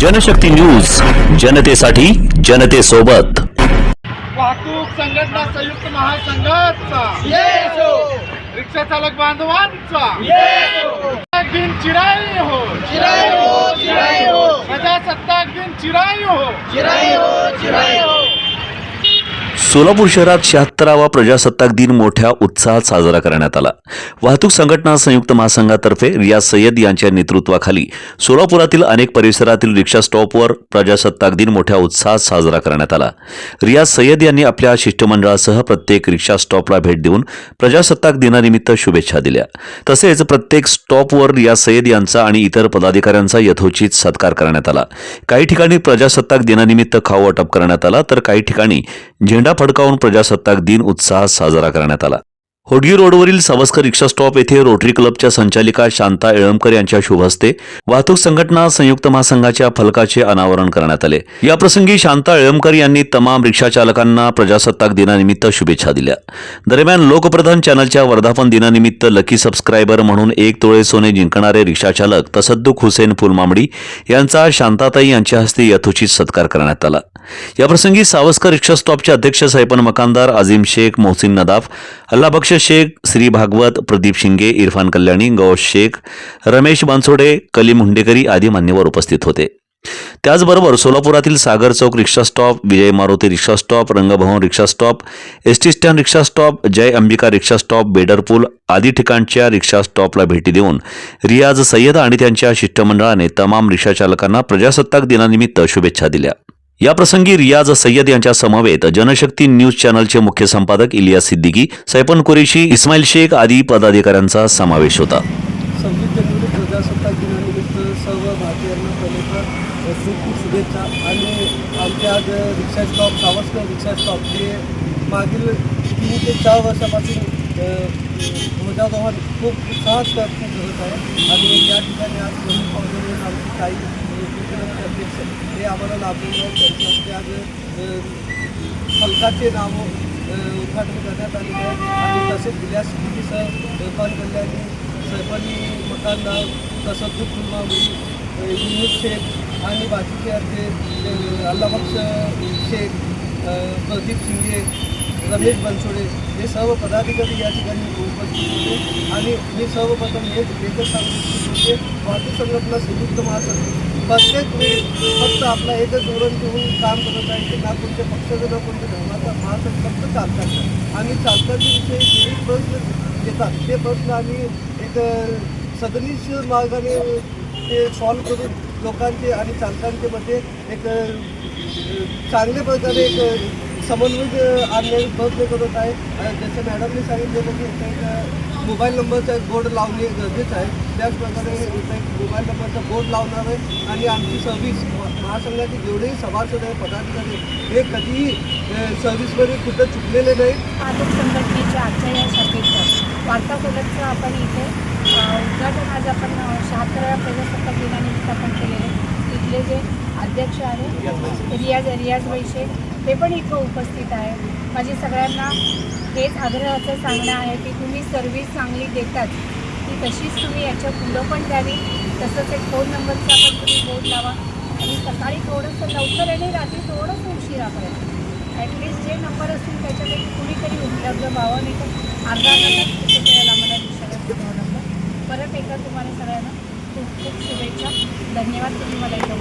Janshakti news जनतेसाठी जनतेसोबत. वाहतूक संघटना संयुक्त महासंघाचा. रिक्षा चालक बांधवांचा. प्रजासत्ताक दिन चिराई हो. प्रजासत्ताक दिन चिराई हो. सोलापूर शहरात शहात्तरावा प्रजासत्ताक दिन मोठ्या उत्साहात साजरा करण्यात आला. वाहतूक संघटना संयुक्त महासंघातर्फे रियाज सय्यद यांच्या नेतृत्वाखाली सोलापुरातील अनेक परिसरातील रिक्षा स्टॉपवर प्रजासत्ताक दिन मोठ्या उत्साहात साजरा करण्यात आला. रियाज सय्यद यांनी आपल्या शिष्टमंडळासह प्रत्येक रिक्षा स्टॉपला भेट देऊन प्रजासत्ताक दिनानिमित्त शुभेच्छा दिल्या. तसेच प्रत्येक स्टॉपवर रियाज सय्यद यांचा आणि इतर पदाधिकाऱ्यांचा यथोचित सत्कार करण्यात आला. काही ठिकाणी प्रजासत्ताक दिनानिमित्त खाऊ वाटप करण्यात आला तर काही ठिकाणी झेंडा फडकावून प्रजासत्ताक दिन उत्साहात साजरा करण्यात आला. होडगी रोडवरील सवस्कर रिक्षा स्टॉप येथे रोटरी क्लबच्या संचालिका शांता येळमकर यांच्या शुभ हस्ते वाहतूक संघटना संयुक्त महासंघाच्या फलकाचे अनावरण करण्यात आले. याप्रसंगी शांता येळमकर यांनी तमाम रिक्षा चालकांना प्रजासत्ताक दिनानिमित्त शुभेच्छा दिल्या. दरम्यान लोकप्रधान चॅनलच्या वर्धापन दिनानिमित्त लकी सबस्क्रायबर म्हणून एक तोळे सोने जिंकणारे रिक्षाचालक तसद्दुक हुसेन फुलमामडी यांचा शांताताई यांच्या हस्ते यथोचित सत्कार करण्यात आला. याप्रसंगी सावस्कर रिक्षा स्टॉपचे अध्यक्ष सैपन मकानदार आझिम शेख मोहसिन नदाफ अल्लाबक्ष शेख श्री भागवत प्रदीप शिंगे इरफान कल्याणी गौश शेख रमेश बनसोडे कलीम हुंडेकरी आदी मान्यवर उपस्थित होते. त्याचबरोबर सोलापुरातील सागर चौक rickshaw stop Vijay Maruti rickshaw stop Rangbhavan rickshaw stop S T stand rickshaw stop Jai Ambika rickshaw stop Bedarpul आदी ठिकाणच्या रिक्षा स्टॉपला भेटी देऊन रियाज सय्यद आणि त्यांच्या शिष्टमंडळाने तमाम रिक्षाचालकांना प्रजासत्ताक दिनानिमित्त शुभेच्छा दिल्या. याप्रसंगी रियाज सय्यद यांच्या समवेत जनशक्ती न्यूज चॅनलचे मुख्य संपादक इलिया सिद्दीकी सैपन कुरेशी इस्माईल शेख आदी पदाधिकाऱ्यांचा समावेश होता. शुभेच्छा. आणि आमच्या आज रिक्षा स्टॉप सावस्कर रिक्षा स्टॉप हे मागील तीन ते चार वर्षापासून ध्वजारोहण खूप उत्साहात करत आहे. आणि या ठिकाणी आज काही आम्हाला लाभलेलं आहेत त्यांच्या हस्ते आज फलकाचे नाव उद्घाटन करण्यात आलेलं आहे. आणि तसेच विलास सिद्दीकी सर कल्याणी सरपंच मकानदार तसंच फुलमावळी युनुस शेख आणि बाकीचे आमचे अल्लाबक्ष शेख प्रदीप शिंगे रमेश बनसोडे हे सर्व पदाधिकारी या ठिकाणी उपस्थित होते. आणि मी सर्वप्रथम हे एकच सांगू इच्छित होते वाहतूक संघटना संयुक्त महासंघ प्रत्येक वेळी फक्त आपला एकच धोरण घेऊन काम करत आहे की ना कोणत्या पक्षाचं ना कोणत्या धर्माचा महासंघ फक्त चालतात. आणि चालकाच्या विषयी जे प्रश्न येतात ते प्रश्न आम्ही एक सदनिश मार्गाने ते सॉल्व करून लोकांचे आणि चालकांचे मध्ये एक चांगल्या प्रकारे एक समन्वय आणण्याचा प्रयत्न करत आहे. जसं मॅडमने सांगितलेलं की त्यांच्या मोबाईल नंबरचा एक बोर्ड लावणे गरजेचं आहे. त्याचप्रकारे एक मोबाईल नंबरचा बोर्ड लावणार आहे आणि आमची सर्व्हिस महासंघाचे जेवढेही सभासद आहे पदाधिकारी हे कधीही सर्व्हिसमध्ये कुठं चुकलेले नाही वाहतूक संघटनेच्या आजच्या या सभेचं वार्ताकोलचं आपण इथे उद्घाटन आज आपण शहात्तराव्या प्रजासत्ताक दिनानिमित्त आपण केलेले तिथले जे अध्यक्ष आहे रियाज रियाज वैशे. ते पण इथं उपस्थित आहे. माझी सगळ्यांना हेच आग्रहाचं सांगणं आहे की तुम्ही सर्व्हिस चांगली देतात. ती तशीच तुम्ही याच्या पुढं पण द्यावी. तसंच एक फोन नंबरचा पण तुम्ही बोर्ड लावा. आणि सकाळी थोडंसं लवकर आणि रात्री थोडंसं उशिरापर्यंत ॲटलिस्ट जे नंबर असतील त्याच्यापैकी कुणीतरी उपलब्ध व्हावं. नाही तर अर्धा तासात तिथे वेळेला आम्हाला रिक्षाला नंबर परत एकदा तुम्हाला सगळ्यांना खूप खूप शुभेच्छा. धन्यवाद तुम्ही मला